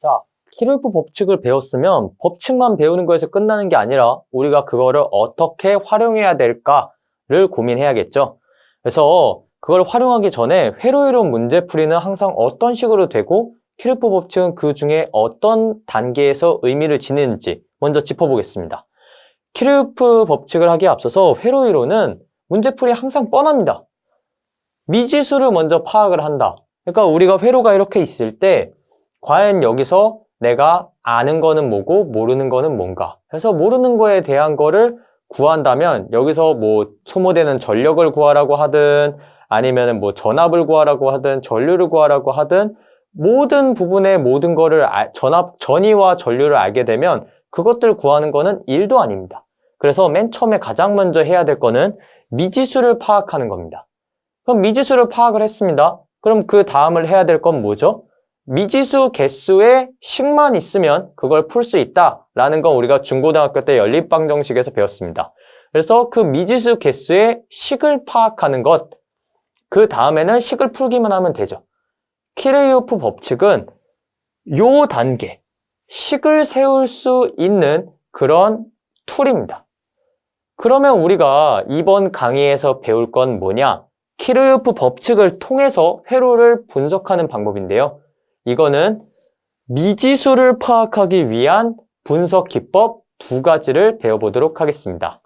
자, 키르프 법칙을 배웠으면 법칙만 배우는 거에서 끝나는 게 아니라 우리가 그거를 어떻게 활용해야 될까를 고민해야겠죠. 그래서 그걸 활용하기 전에 회로이론 문제풀이는 항상 어떤 식으로 되고 키르프 법칙은 그 중에 어떤 단계에서 의미를 지니는지 먼저 짚어보겠습니다. 키르프 법칙을 하기에 앞서서 회로이론은 문제풀이 항상 뻔합니다. 미지수를 먼저 파악을 한다. 그러니까 우리가 회로가 이렇게 있을 때 과연 여기서 내가 아는 거는 뭐고 모르는 거는 뭔가. 그래서 모르는 거에 대한 거를 구한다면 여기서 뭐 소모되는 전력을 구하라고 하든 아니면 뭐 전압을 구하라고 하든 전류를 구하라고 하든 모든 부분의 모든 거를 알- 전압 전위와 전류를 알게 되면 그것들 구하는 거는 일도 아닙니다. 그래서 맨 처음에 가장 먼저 해야 될 거는 미지수를 파악하는 겁니다. 그럼 미지수를 파악을 했습니다. 그럼 그 다음을 해야 될 건 뭐죠? 미지수 개수의 식만 있으면 그걸 풀 수 있다라는 건 우리가 중고등학교 때 연립방정식에서 배웠습니다. 그래서 그 미지수 개수의 식을 파악하는 것, 그 다음에는 식을 풀기만 하면 되죠. 키레이오프 법칙은 요 단계, 식을 세울 수 있는 그런 툴입니다. 그러면 우리가 이번 강의에서 배울 건 뭐냐? 키르요프 법칙을 통해서 회로를 분석하는 방법인데요. 이거는 미지수를 파악하기 위한 분석 기법 두 가지를 배워보도록 하겠습니다.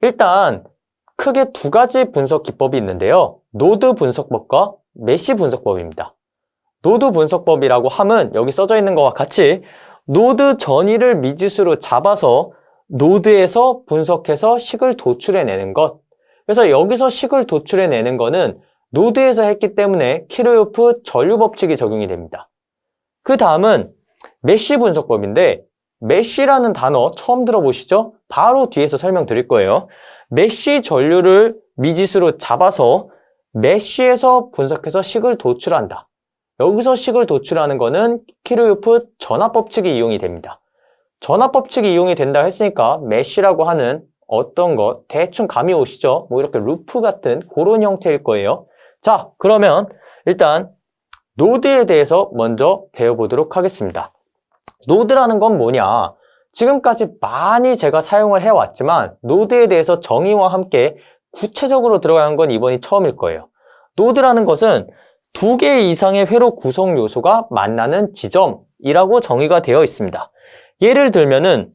일단 크게 두 가지 분석 기법이 있는데요. 노드 분석법과 메시 분석법입니다. 노드 분석법이라고 함은 여기 써져 있는 것과 같이 노드 전위를 미지수로 잡아서 노드에서 분석해서 식을 도출해내는 것. 그래서 여기서 식을 도출해내는 거는 노드에서 했기 때문에 키르요프 전류 법칙이 적용이 됩니다. 그 다음은 메쉬 분석법인데 메쉬라는 단어 처음 들어보시죠? 바로 뒤에서 설명드릴 거예요. 메쉬 전류를 미지수로 잡아서 메쉬에서 분석해서 식을 도출한다. 여기서 식을 도출하는 거는 키르요프 전압 법칙이 이용이 됩니다. 전압 법칙이 이용이 된다 했으니까 메쉬라고 하는 어떤 것 대충 감이 오시죠? 뭐 이렇게 루프 같은 그런 형태일 거예요. 자, 그러면 일단 노드에 대해서 먼저 배워보도록 하겠습니다. 노드라는 건 뭐냐? 지금까지 많이 제가 사용을 해왔지만 노드에 대해서 정의와 함께 구체적으로 들어가는 건 이번이 처음일 거예요. 노드라는 것은 두 개 이상의 회로 구성 요소가 만나는 지점이라고 정의가 되어 있습니다. 예를 들면은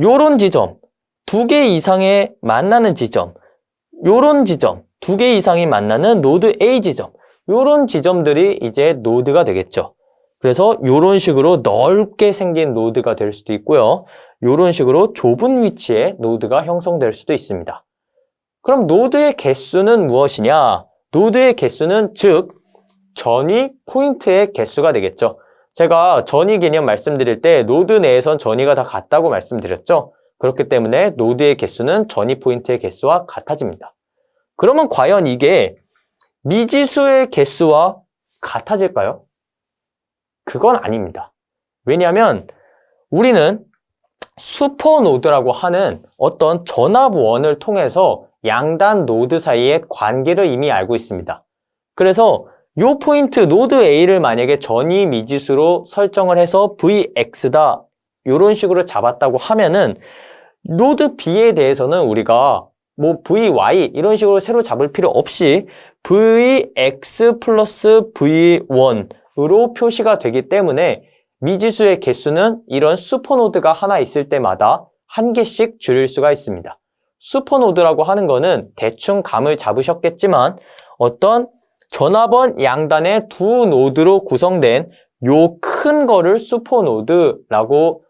요런 지점, 두 개 이상의 만나는 지점, 요런 지점, 두 개 이상이 만나는 노드 A 지점, 요런 지점들이 이제 노드가 되겠죠. 그래서 요런 식으로 넓게 생긴 노드가 될 수도 있고요. 요런 식으로 좁은 위치에 노드가 형성될 수도 있습니다. 그럼 노드의 개수는 무엇이냐? 노드의 개수는 즉 전위 포인트의 개수가 되겠죠. 제가 전위 개념 말씀드릴 때 노드 내에선 전위가 다 같다고 말씀드렸죠. 그렇기 때문에 노드의 개수는 전위 포인트의 개수와 같아집니다. 그러면 과연 이게 미지수의 개수와 같아질까요? 그건 아닙니다. 왜냐하면 우리는 슈퍼노드라고 하는 어떤 전압원을 통해서 양단 노드 사이의 관계를 이미 알고 있습니다. 그래서 요 포인트 노드 A를 만약에 전위 미지수로 설정을 해서 Vx다 이런 식으로 잡았다고 하면은 노드 B에 대해서는 우리가 뭐 VY 이런 식으로 새로 잡을 필요 없이 VX 플러스 V1으로 표시가 되기 때문에 미지수의 개수는 이런 슈퍼노드가 하나 있을 때마다 한 개씩 줄일 수가 있습니다. 슈퍼노드라고 하는 거는 대충 감을 잡으셨겠지만 어떤 전화번 양단의 두 노드로 구성된 요 큰 거를 슈퍼노드라고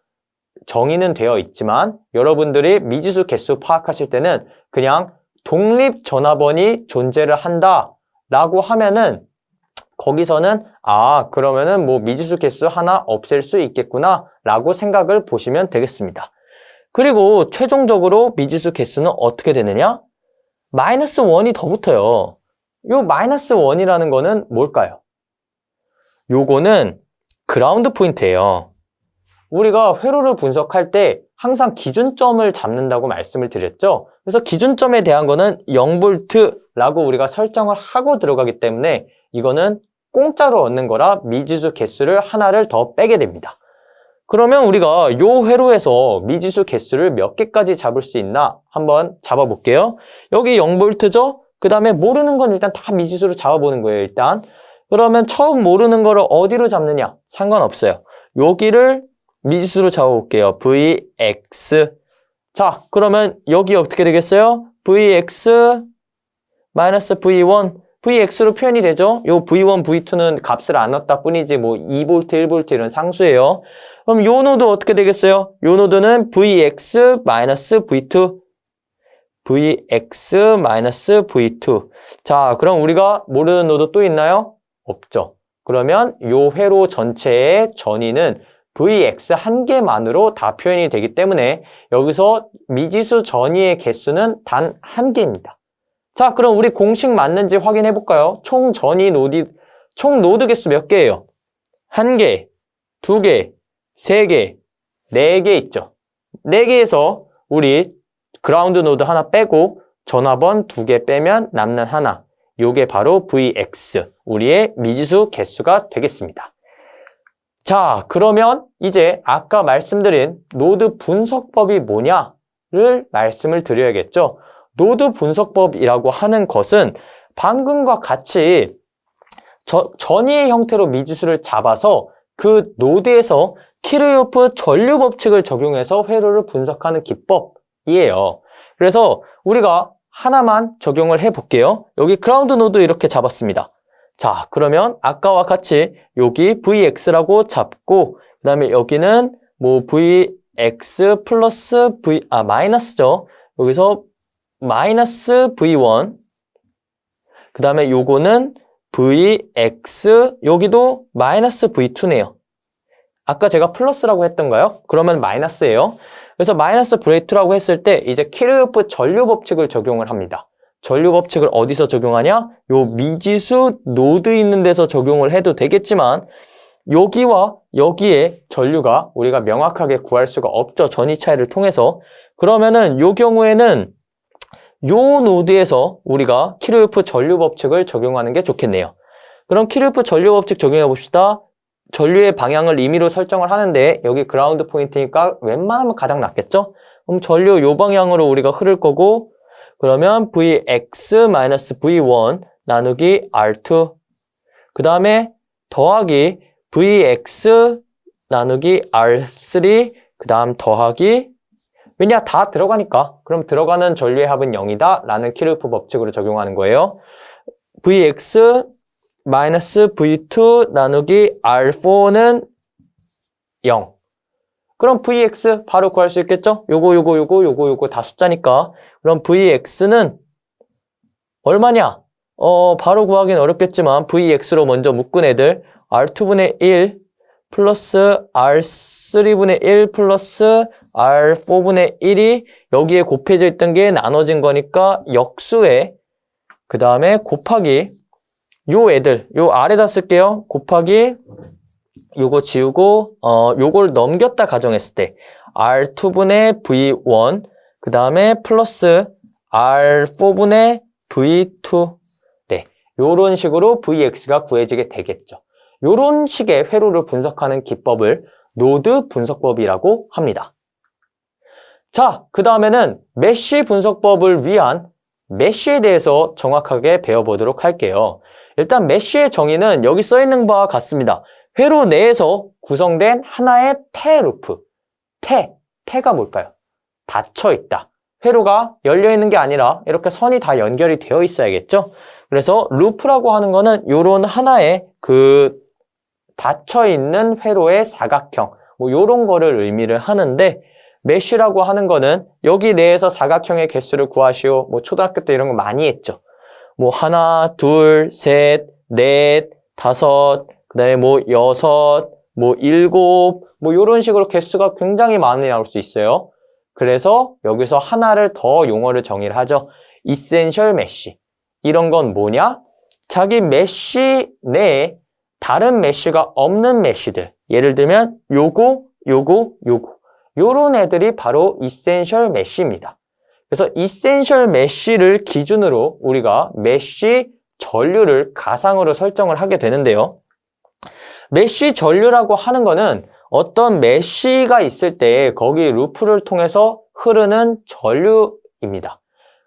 정의는 되어 있지만 여러분들이 미지수 개수 파악하실 때는 그냥 독립 전화번이 존재를 한다 라고 하면은 거기서는 아 그러면은 뭐 미지수 개수 하나 없앨 수 있겠구나 라고 생각을 보시면 되겠습니다. 그리고 최종적으로 미지수 개수는 어떻게 되느냐? 마이너스 1이 더 붙어요. 요 마이너스 1이라는 거는 뭘까요? 요거는 그라운드 포인트예요. 우리가 회로를 분석할 때 항상 기준점을 잡는다고 말씀을 드렸죠. 그래서 기준점에 대한 거는 0V라고 우리가 설정을 하고 들어가기 때문에 이거는 공짜로 얻는 거라 미지수 개수를 하나를 더 빼게 됩니다. 그러면 우리가 요 회로에서 미지수 개수를 몇 개까지 잡을 수 있나 한번 잡아볼게요. 여기 0V죠? 그 다음에 모르는 건 일단 다 미지수로 잡아보는 거예요, 일단. 그러면 처음 모르는 거를 어디로 잡느냐? 상관없어요. 여기를 미지수로 잡아볼게요. Vx. 자, 그러면 여기 어떻게 되겠어요? Vx 마이너스 V1. Vx로 표현이 되죠? 요 V1, V2는 값을 안 넣었다 뿐이지 뭐 2V, 1V 이런 상수예요. 그럼 요 노드 어떻게 되겠어요? 요 노드는 Vx 마이너스 V2. Vx 마이너스 V2. 자, 그럼 우리가 모르는 노드 또 있나요? 없죠. 그러면 요 회로 전체의 전위는 Vx 한 개만으로 다 표현이 되기 때문에 여기서 미지수 전위의 개수는 단 한 개입니다. 자, 그럼 우리 공식 맞는지 확인해 볼까요? 총 전위 노드, 총 노드 개수 몇 개예요? 한 개, 두 개, 세 개, 네 개 있죠. 네 개에서 우리 그라운드 노드 하나 빼고 전화번 두 개 빼면 남는 하나. 요게 바로 Vx, 우리의 미지수 개수가 되겠습니다. 자, 그러면 이제 아까 말씀드린 노드 분석법이 뭐냐를 말씀을 드려야겠죠. 노드 분석법이라고 하는 것은 방금과 같이 저- 전위의 형태로 미지수를 잡아서 그 노드에서 키르요프 전류 법칙을 적용해서 회로를 분석하는 기법이에요. 그래서 우리가 하나만 적용을 해 볼게요. 여기 그라운드 노드 이렇게 잡았습니다. 자, 그러면 아까와 같이 여기 Vx라고 잡고 그 다음에 여기는 뭐 Vx 플러스 V, 아, 마이너스죠. 여기서 마이너스 V1 그 다음에 요거는 Vx 여기도 마이너스 V2네요. 아까 제가 플러스라고 했던가요? 그러면 마이너스예요. 그래서 마이너스 V2라고 했을 때 이제 키르요프 전류 법칙을 적용을 합니다. 전류 법칙을 어디서 적용하냐? 요 미지수 노드 있는 데서 적용을 해도 되겠지만 여기와 여기에 전류가 우리가 명확하게 구할 수가 없죠. 전위 차이를 통해서. 그러면은 요 경우에는 요 노드에서 우리가 키르요프 전류 법칙을 적용하는 게 좋겠네요. 그럼 키르요프 전류 법칙 적용해 봅시다. 전류의 방향을 임의로 설정을 하는데 여기 그라운드 포인트니까 웬만하면 가장 낫겠죠? 그럼 전류 요 방향으로 우리가 흐를 거고 그러면 Vx-V1 나누기 R2 그 다음에 더하기 Vx 나누기 R3 그 다음 더하기 왜냐 다 들어가니까. 그럼 들어가는 전류의 합은 0이다 라는 키르프 법칙으로 적용하는 거예요. Vx 마이너스 V2 나누기 R4는 0 그럼 Vx 바로 구할 수 있겠죠? 요거 요거 요거 요거 요거 다 숫자니까 그럼 Vx는 얼마냐? 어 바로 구하기는 어렵겠지만 Vx로 먼저 묶은 애들 R2분의 1 플러스 R3분의 1 플러스 R4분의 1이 여기에 곱해져 있던 게 나눠진 거니까 역수에 그 다음에 곱하기 요 애들 요 아래다 쓸게요 곱하기 요거 지우고 어 요걸 넘겼다 가정했을 때 R2분의 V1 그 다음에 플러스 R4분의 V2 네 요런 식으로 VX가 구해지게 되겠죠 요런 식의 회로를 분석하는 기법을 노드 분석법이라고 합니다 자, 그 다음에는 메쉬 분석법을 위한 메쉬에 대해서 정확하게 배워보도록 할게요. 일단 메쉬의 정의는 여기 써 있는 바와 같습니다. 회로 내에서 구성된 하나의 테 루프. 테, 테가 뭘까요? 닫혀 있다. 회로가 열려 있는 게 아니라 이렇게 선이 다 연결이 되어 있어야겠죠? 그래서 루프라고 하는 거는 요런 하나의 그 닫혀 있는 회로의 사각형, 뭐 요런 거를 의미를 하는데 메쉬라고 하는 거는 여기 내에서 사각형의 개수를 구하시오. 뭐 초등학교 때 이런 거 많이 했죠. 뭐 하나, 둘, 셋, 넷, 다섯, 그다음에 뭐 여섯, 뭐 일곱, 뭐 이런 식으로 개수가 굉장히 많이 나올 수 있어요. 그래서 여기서 하나를 더 용어를 정의를 하죠. essential mesh. 이런 건 뭐냐? 자기 메쉬 내에 다른 메쉬가 없는 메쉬들. 예를 들면 요거, 요거, 요거. 요런 애들이 바로 이센셜 메쉬입니다. 그래서 이센셜 메쉬를 기준으로 우리가 메쉬 전류를 가상으로 설정을 하게 되는데요. 메쉬 전류라고 하는 거는 어떤 메쉬가 있을 때 거기 루프를 통해서 흐르는 전류입니다.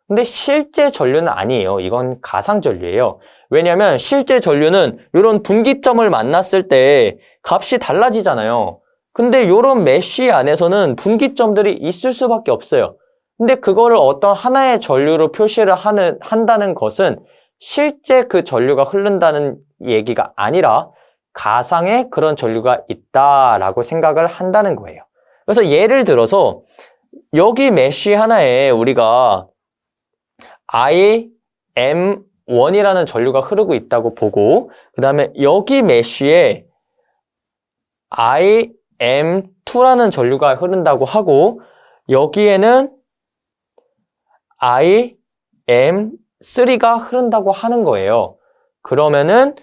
근데 실제 전류는 아니에요. 이건 가상 전류예요. 왜냐하면 실제 전류는 이런 분기점을 만났을 때 값이 달라지잖아요. 근데 이런 메쉬 안에서는 분기점들이 있을 수밖에 없어요. 근데 그거를 어떤 하나의 전류로 표시를 하는, 한다는 것은 실제 그 전류가 흐른다는 얘기가 아니라 가상의 그런 전류가 있다라고 생각을 한다는 거예요. 그래서 예를 들어서 여기 메쉬 하나에 우리가 IM1이라는 전류가 흐르고 있다고 보고 그 다음에 여기 메쉬에 IM2라는 전류가 흐른다고 하고 여기에는 IM3가 흐른다고 하는 거예요. 그러면은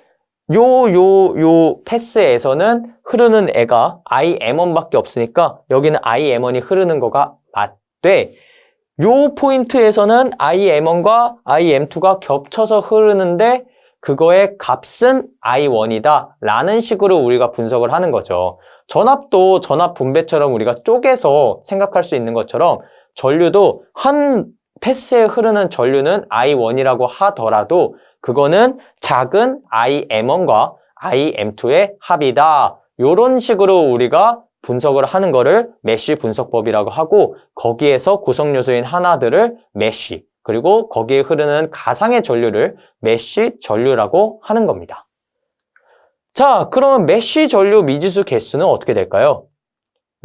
요, 요, 요 패스에서는 흐르는 애가 IM1밖에 없으니까 여기는 IM1이 흐르는 거가 맞되 요 포인트에서는 IM1과 IM2가 겹쳐서 흐르는데 그거의 값은 I1이다 라는 식으로 우리가 분석을 하는 거죠. 전압도 전압 분배처럼 우리가 쪼개서 생각할 수 있는 것처럼 전류도 한 패스에 흐르는 전류는 I1이라고 하더라도 그거는 작은 IM1과 IM2의 합이다. 이런 식으로 우리가 분석을 하는 거를 메쉬 분석법이라고 하고 거기에서 구성 요소인 하나들을 메쉬 그리고 거기에 흐르는 가상의 전류를 메쉬 전류라고 하는 겁니다. 자, 그러면 메쉬 전류 미지수 개수는 어떻게 될까요?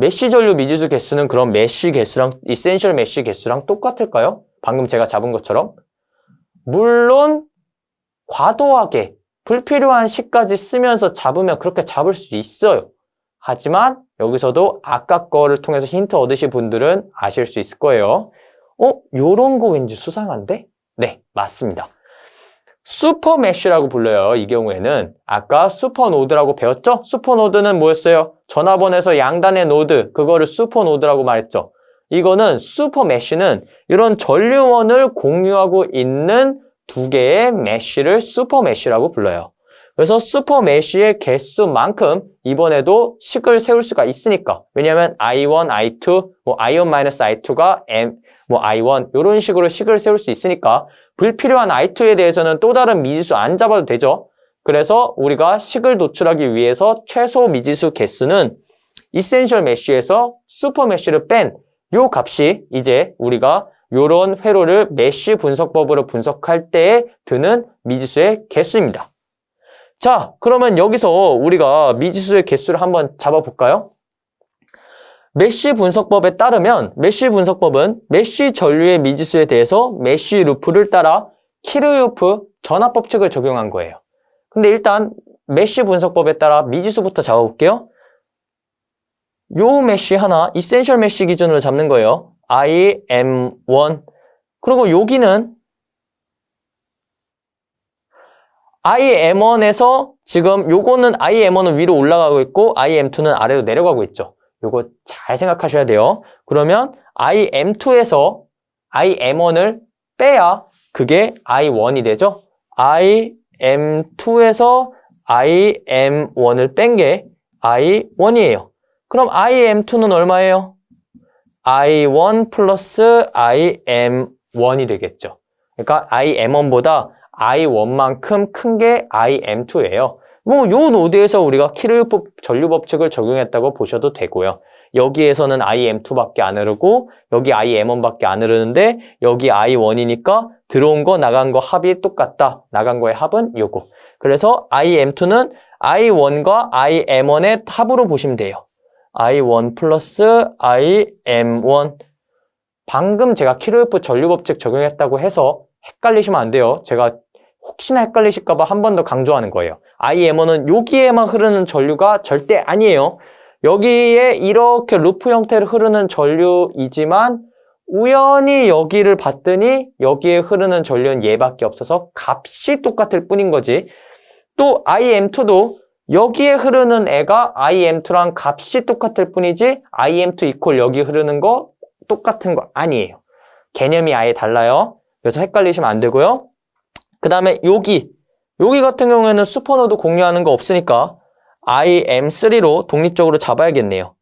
메쉬 전류 미지수 개수는 그럼 메쉬 개수랑 이센셜 메쉬 개수랑 똑같을까요? 방금 제가 잡은 것처럼 물론 과도하게 불필요한 시까지 쓰면서 잡으면 그렇게 잡을 수 있어요. 하지만 여기서도 아까 거를 통해서 힌트 얻으신 분들은 아실 수 있을 거예요. 어? 요런 거 왠지 수상한데? 네, 맞습니다. 슈퍼 메쉬라고 불러요. 이 경우에는 아까 슈퍼 노드라고 배웠죠? 슈퍼 노드는 뭐였어요? 전화번에서 양단의 노드, 그거를 슈퍼 노드라고 말했죠. 이거는 슈퍼 메쉬는 이런 전류원을 공유하고 있는 두 개의 메쉬를 슈퍼 메쉬라고 불러요. 그래서 슈퍼 메쉬의 개수만큼 이번에도 식을 세울 수가 있으니까 왜냐하면 I1, I2, 뭐 I1-I2가 M, 뭐 I1 이런 식으로 식을 세울 수 있으니까 불필요한 I2에 대해서는 또 다른 미지수 안 잡아도 되죠. 그래서 우리가 식을 도출하기 위해서 최소 미지수 개수는 이센셜 메쉬에서 슈퍼 메쉬를 뺀 요 값이 이제 우리가 요런 회로를 메쉬 분석법으로 분석할 때에 드는 미지수의 개수입니다. 자, 그러면 여기서 우리가 미지수의 개수를 한번 잡아볼까요? 메쉬 분석법에 따르면 메쉬 분석법은 메쉬 전류의 미지수에 대해서 메쉬 루프를 따라 키르요프 전압 법칙을 적용한 거예요. 근데 일단 메쉬 분석법에 따라 미지수부터 잡아볼게요. 요 메쉬 하나, 이센셜 메쉬 기준으로 잡는 거예요. IM1. 그리고 여기는 IM1에서 지금 요거는 IM1은 위로 올라가고 있고 IM2는 아래로 내려가고 있죠. 요거 잘 생각하셔야 돼요. 그러면 IM2에서 IM1을 빼야 그게 I1이 되죠. IM2에서 IM1을 뺀 게 I1이에요. 그럼 IM2는 얼마예요? I1 플러스 IM1이 되겠죠. 그러니까 IM1보다 I1만큼 큰 게 IM2예요. 뭐, 요 노드에서 우리가 키르요프 전류 법칙을 적용했다고 보셔도 되고요. 여기에서는 IM2밖에 안 흐르고, 여기 IM1밖에 안 흐르는데, 여기 I1이니까 들어온 거, 나간 거 합이 똑같다. 나간 거의 합은 요거. 그래서 IM2는 I1과 IM1의 합으로 보시면 돼요. I1 플러스 IM1 방금 제가 키르요프 전류법칙 적용했다고 해서 헷갈리시면 안 돼요. 제가 혹시나 헷갈리실까봐 한 번 더 강조하는 거예요. IM1은 여기에만 흐르는 전류가 절대 아니에요. 여기에 이렇게 루프 형태로 흐르는 전류이지만 우연히 여기를 봤더니 여기에 흐르는 전류는 얘밖에 없어서 값이 똑같을 뿐인 거지. 또 IM2도 여기에 흐르는 애가 IM2랑 값이 똑같을 뿐이지 IM2 이퀄 여기 흐르는 거 똑같은 거 아니에요. 개념이 아예 달라요. 그래서 헷갈리시면 안 되고요. 그 다음에 여기 여기 같은 경우에는 슈퍼노드 공유하는 거 없으니까 IM3로 독립적으로 잡아야겠네요.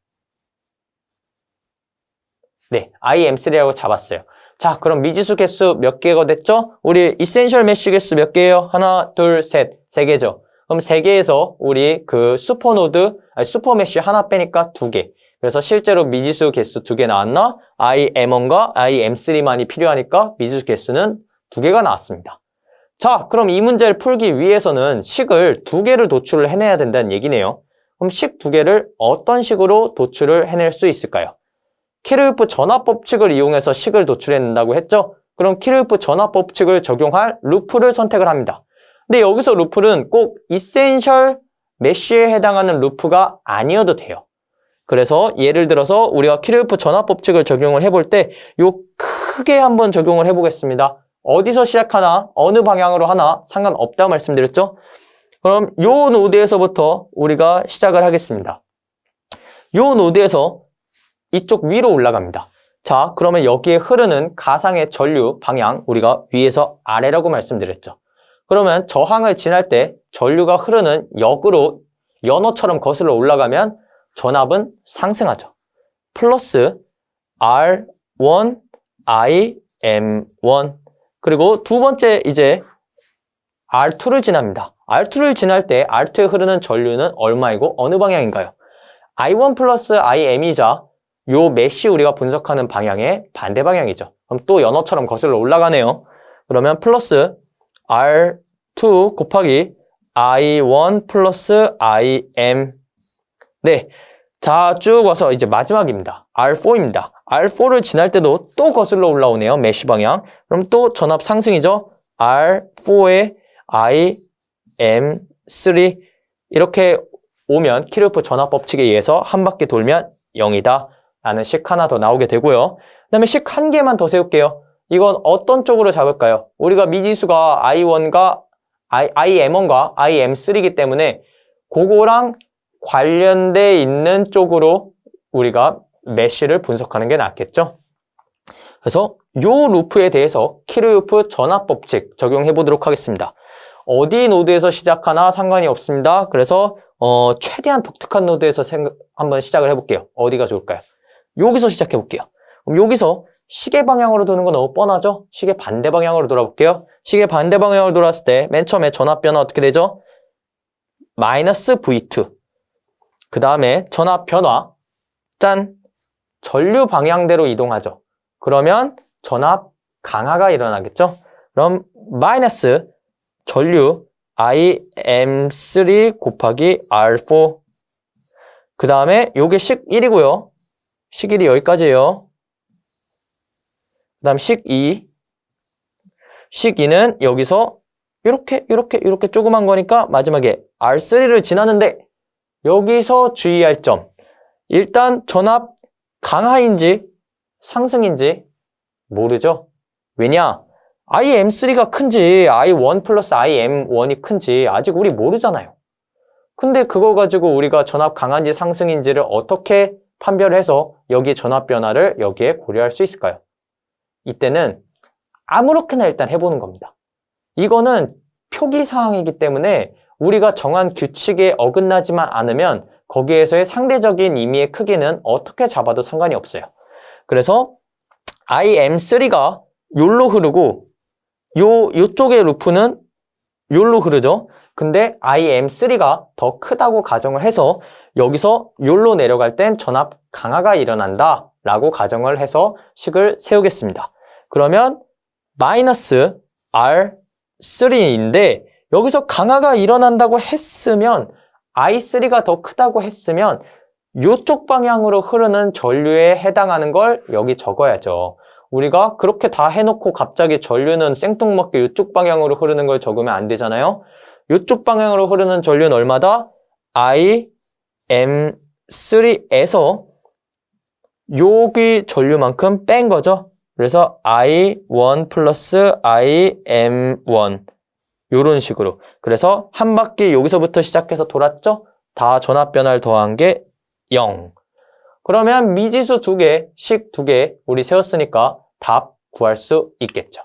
네, IM3라고 잡았어요. 자, 그럼 미지수 개수 몇 개가 됐죠? 우리 이센셜 메쉬 개수 몇 개예요? 하나, 둘, 셋, 세 개죠. 그럼 세 개에서 우리 그 슈퍼노드, 아니 슈퍼 메쉬 하나 빼니까 두 개. 그래서 실제로 미지수 개수 두 개 나왔나? IM1과 IM3만이 필요하니까 미지수 개수는 두 개가 나왔습니다. 자, 그럼 이 문제를 풀기 위해서는 식을 두 개를 도출을 해내야 된다는 얘기네요. 그럼 식 두 개를 어떤 식으로 도출을 해낼 수 있을까요? 키르우프 전압 법칙을 이용해서 식을 도출해낸다고 했죠? 그럼 키르우프 전압 법칙을 적용할 루프를 선택을 합니다. 근데 여기서 루프는 꼭 이센셜 메쉬에 해당하는 루프가 아니어도 돼요. 그래서 예를 들어서 우리가 키르우프 전압 법칙을 적용을 해볼 때 요 크게 한번 적용을 해보겠습니다. 어디서 시작하나 어느 방향으로 하나 상관없다 말씀드렸죠? 그럼 요 노드에서부터 우리가 시작을 하겠습니다. 요 노드에서 이쪽 위로 올라갑니다. 자, 그러면 여기에 흐르는 가상의 전류 방향 우리가 위에서 아래라고 말씀드렸죠. 그러면 저항을 지날 때 전류가 흐르는 역으로 연어처럼 거슬러 올라가면 전압은 상승하죠. 플러스 R1, IM1 그리고 두 번째 이제 R2를 지납니다. R2를 지날 때 R2에 흐르는 전류는 얼마이고 어느 방향인가요? I1 플러스 IM이자 요 메쉬 우리가 분석하는 방향의 반대 방향이죠. 그럼 또 연어처럼 거슬러 올라가네요. 그러면 플러스 R2 곱하기 I1 플러스 IM 네. 자, 쭉 와서 이제 마지막입니다. R4입니다. R4를 지날 때도 또 거슬러 올라오네요. 메쉬 방향. 그럼 또 전압 상승이죠. R4에 IM3 이렇게 오면 키르프 전압 법칙에 의해서 한 바퀴 돌면 0이다. 라는 식 하나 더 나오게 되고요. 그 다음에 식 한 개만 더 세울게요. 이건 어떤 쪽으로 잡을까요? 우리가 미지수가 I1과 I, IM1과 IM3이기 때문에 그거랑 관련돼 있는 쪽으로 우리가 메쉬를 분석하는 게 낫겠죠? 그래서 요 루프에 대해서 키르유프 전압 법칙 적용해 보도록 하겠습니다. 어디 노드에서 시작하나 상관이 없습니다. 그래서 어, 최대한 독특한 노드에서 생각, 한번 시작을 해볼게요. 어디가 좋을까요? 여기서 시작해 볼게요. 그럼 여기서 시계 방향으로 도는 건 너무 뻔하죠? 시계 반대 방향으로 돌아볼게요. 시계 반대 방향으로 돌았을 때 맨 처음에 전압 변화 어떻게 되죠? 마이너스 V2. 그 다음에 전압 변화. 짠! 전류 방향대로 이동하죠. 그러면 전압 강화가 일어나겠죠? 그럼 마이너스 전류 IM3 곱하기 R4 그 다음에 요게 식 1이고요. 식 1이 여기까지예요. 그 다음 식 2. 식 2는 여기서 이렇게 이렇게 이렇게 조그만 거니까 마지막에 R3를 지나는데 여기서 주의할 점. 일단 전압 강하인지 상승인지 모르죠. 왜냐? IM3가 큰지 I1 플러스 IM1이 큰지 아직 우리 모르잖아요. 근데 그거 가지고 우리가 전압 강한지 상승인지를 어떻게 판별해서 여기 전압 변화를 여기에 고려할 수 있을까요? 이때는 아무렇게나 일단 해보는 겁니다. 이거는 표기 사항이기 때문에 우리가 정한 규칙에 어긋나지만 않으면 거기에서의 상대적인 의미의 크기는 어떻게 잡아도 상관이 없어요. 그래서 IM3가 요로 흐르고 요 요쪽의 루프는 요로 흐르죠. 근데 IM3가 더 크다고 가정을 해서 여기서 요로 내려갈 땐 전압 강화가 일어난다 라고 가정을 해서 식을 세우겠습니다. 그러면 마이너스 R3인데 여기서 강화가 일어난다고 했으면 I3가 더 크다고 했으면 이쪽 방향으로 흐르는 전류에 해당하는 걸 여기 적어야죠. 우리가 그렇게 다 해놓고 갑자기 전류는 생뚱맞게 이쪽 방향으로 흐르는 걸 적으면 안 되잖아요. 이쪽 방향으로 흐르는 전류는 얼마다? IM3에서 여기 전류만큼 뺀 거죠. 그래서 I1 플러스 IM1 요런 식으로. 그래서 한 바퀴 여기서부터 시작해서 돌았죠? 다 전압 변화를 더한 게 0. 그러면 미지수 두 개, 식 두 개 우리 세웠으니까 답 구할 수 있겠죠.